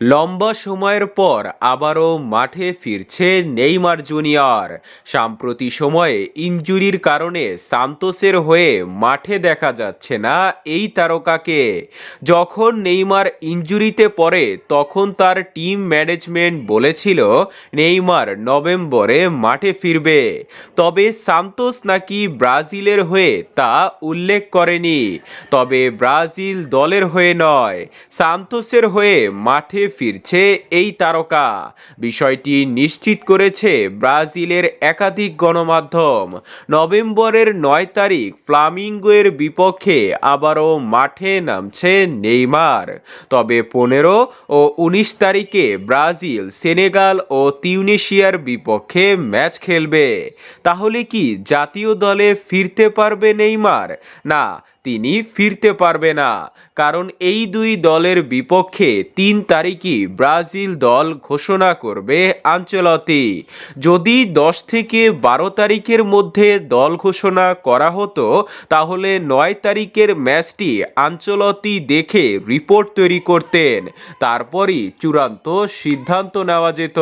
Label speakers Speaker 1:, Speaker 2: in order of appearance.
Speaker 1: লম্বা সময়ের পর আবারও মাঠে ফিরছে নেইমার জুনিয়র। সাম্প্রতি সময়ে ইনজুরির কারণে সান্তোসের হয়ে মাঠে দেখা যাচ্ছে না এই তারকাকে। যখন নেইমার ইনজুরিতে পড়ে, তখন তার টিম ম্যানেজমেন্ট বলেছিল, নেইমার নভেম্বরে মাঠে ফিরবে। তবে সান্তোস নাকি ব্রাজিলের হয়ে তা উল্লেখ করেনি। তবে ব্রাজিল দলের হয়ে নয়, সান্তোসের হয়ে মাঠে ফিরছে এই তারকা। বিষয়টি নিশ্চিত করেছে ব্রাজিলের একাধিক গণমাধ্যম। নভেম্বরের নয় তারিখ ফ্লামিঙ্গোয়ের বিপক্ষে আবারও মাঠে নামছে নেইমার। তবে পনেরো ও উনিশ তারিখে ব্রাজিল, সেনেগাল ও তিউনেশিয়ার বিপক্ষে ম্যাচ খেলবে। তাহলে কি জাতীয় দলে ফিরতে পারবে নেইমার? না তিনি ফিরতে পারবে না। কারণ এই দুই দলের বিপক্ষে তিন তারিখই ব্রাজিল দল ঘোষণা করবে আঞ্চলতি যদি দশ থেকে বারো তারিখের মধ্যে দল ঘোষণা করা হতো, তাহলে নয় তারিখের ম্যাচটি আঞ্চলতি দেখে রিপোর্ট তৈরি করতেন। তারপরই চূড়ান্ত সিদ্ধান্ত নেওয়া যেত।